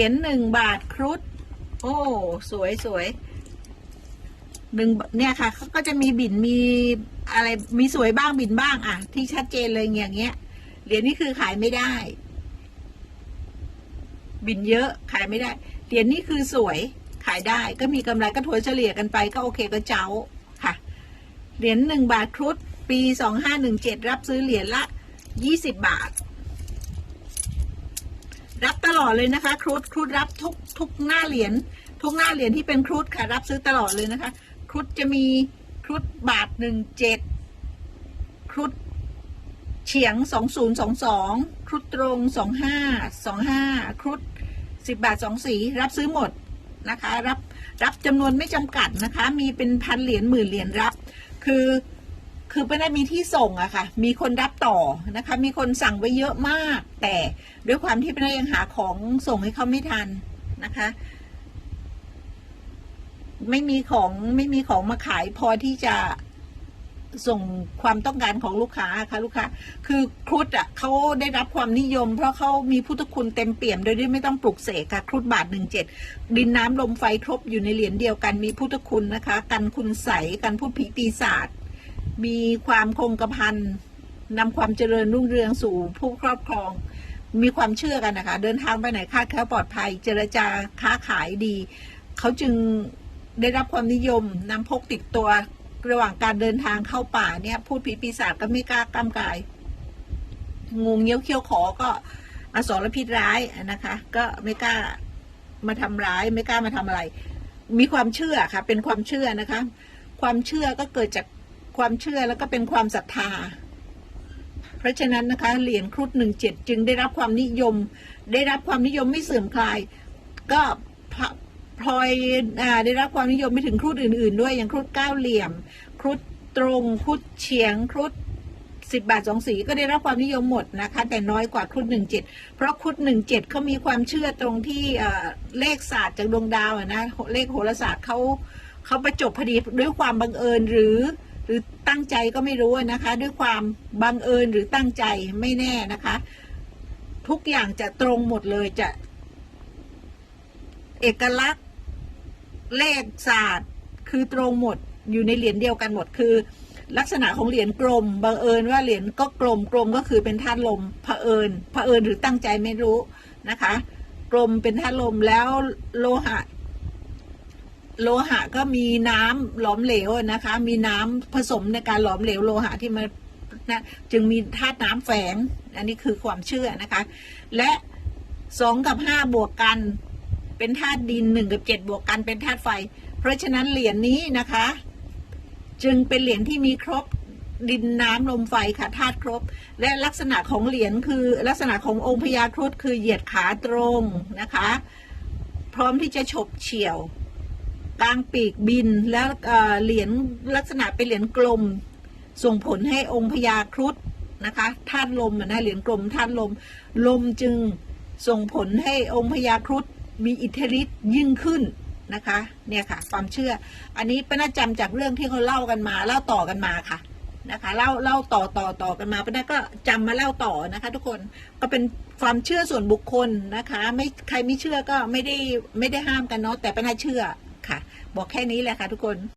เหรียญหนึ่งบาทครุฑโอ้ สวยสวยหนึ่งเนี่ยค่ะเขาก็จะมีบินมีอะไรมีสวยบ้างบินบ้างอะ ที่ชัดเจนเลยอย่างเงี้ยเหรียญนี้คือขายไม่ได้ บินเยอะขายไม่ได้เหรียญนี้คือสวยขายได้ ก็มีกำไรก็ถัวเฉลี่ยกันไป ก็โอเคก็เจ้าค่ะเหรียญหนึ่งบาทครุฑปีสองห้าหนึ่งเจ็ดรับซื้อเหรียญละยี่สิบบาท ลอดเลยนะคะครุฑครุฑรับทุกทุกหน้าเหรียญทุกหน้าเหรียญที่เป็นครุฑค่ะ รับซื้อตลอดเลยนะคะครุฑจะมีครุฑบาทหนึ่งเจ็ดครุฑเฉียงสองศูนย์สองสองครุฑตรงสองห้าสองห้าครุฑสิบบาทสองสีรับซื้อหมดนะคะ รับรับจำนวนไม่จำกัดนะคะ มีเป็นพันเหรียญหมื่นเหรียญรับ คือ คือไม่ได้มีที่ส่งอะค่ะ มีคนรับต่อนะคะ มีคนสั่งไว้เยอะมาก แต่ด้วยความที่เป็นยังหาของส่งให้เขาไม่ทันนะคะ ไม่มีของไม่มีของมาขายพอที่จะส่งความต้องการของลูกค้าค่ะลูกค้า คือครุฑอะเขาได้รับความนิยม เพราะเขามีพุทธคุณเต็มเปี่ยมโดยที่ไม่ต้องปลุกเสกค่ะครุฑบาทหนึ่งเจ็ดดินน้ำลมไฟครบอยู่ในเหรียญเดียวกันมีพุทธคุณนะคะ กันคุณใสกันพูดผีปีศาจ มีความคงกระพันนำความเจริญรุ่งเรืองสู่ผู้ครอบครอง มีความเชื่อกันนะคะ เดินทางไปไหนคาดแคล้วปลอดภัย เจรจาค้าขายดี เขาจึงได้รับความนิยมนำพกติดตัวระหว่างการเดินทางเข้าป่าเนี่ยพูดผีปีศาจก็ไม่กล้ากำกาย งูเงี้ยวเขี้ยวขอก็อสรพิษร้ายนะคะ ก็ไม่กล้ามาทำร้าย ไม่กล้ามาทำอะไร มีความเชื่อค่ะ เป็นความเชื่อนะคะ ความเชื่อก็เกิดจาก ความเชื่อแล้วก็เป็นความศรัทธา เพราะฉะนั้นนะคะเหรียญครุฑหนึ่งเจ็ดจึงได้รับความนิยม ได้รับความนิยมไม่เสื่อมคลาย ก็พพลอยอได้รับความนิยมไปถึงครุฑอื่น ๆ ด้วยอย่างครุฑเก้าเหลี่ยม ครุฑตรงครุฑเฉียงครุฑสิบบาทสองสีก็ได้รับความนิยมหมดนะคะ แต่น้อยกว่าครุฑหนึ่งเจ็ดเพราะครุฑหนึ่งเจ็ดเขามีความเชื่อตรงที่เลขศาสตร์จากดวงดาวนะเลขโหราศาสตร์เขาเขาประจบพอดีด้วยความบังเอิญหรือ รือตั้งใจก็ไม่รู้นะคะ ด้วยความบังเอิญหรือตั้งใจไม่แน่นะคะ ทุกอย่างจะตรงหมดเลยจะ เอกลักษณ์ เลขศาสตร์ คือตรงหมดอยู่ในเหรียญเดียวกันหมดคือ ลักษณะของเหรียญกลมบังเอิญว่าเหรียญก็กลมกลมก็คือเป็นธาตุลมเผอิญเผอิญหรือตั้งใจไม่รู้นะคะ กลมเป็นธาตุลมแล้วโลหะ โลหะก็มีน้ำหลอมเหลวนะคะ มีน้ำผสมในการหลอมเหลวโลหะที่มันนะจึงมีธาตุน้ำแฝง อันนี้คือความเชื่อนะคะ และสองกับห้าบวกกัน เป็นธาตุดินหนึ่งกับเจ็ดบวกกันเป็นธาตุไฟ เพราะฉะนั้นเหรียญนี้นะคะ จึงเป็นเหรียญที่มีครบดินน้ำลมไฟค่ะธาตุครบ และลักษณะของเหรียญคือลักษณะขององค์พญาครุฑคือเหยียดขาตรงนะคะ พร้อมที่จะฉกเฉี่ยว กลางปีกบินแล้วเหรียญลักษณะเป็นเหรียญกลม ส่งผลให้องค์พญาครุฑนะคะธาตุลมนะเหรียญกลมธาตุลม ลมจึงส่งผลให้องค์พญาครุฑมีอิทธิฤทธิ์ยิ่งขึ้นนะคะเนี่ยค่ะความเชื่อ อันนี้ป็นน่าจำจากเรื่องที่เขาเล่ากันมาเล่าต่อกันมาค่ะนะคะเล่าเล่าต่อต่อต่อกันมาป็นน่าก็จำมาเล่าต่อนะคะ ทุกคนก็เป็นความเชื่อส่วนบุคคลนะคะ ไม่ใครไม่เชื่อก็ไม่ได้ไม่ได้ห้ามกันเนาะแต่ป็นน่าเชื่อ บอกแค่นี้แหละค่ะทุกคน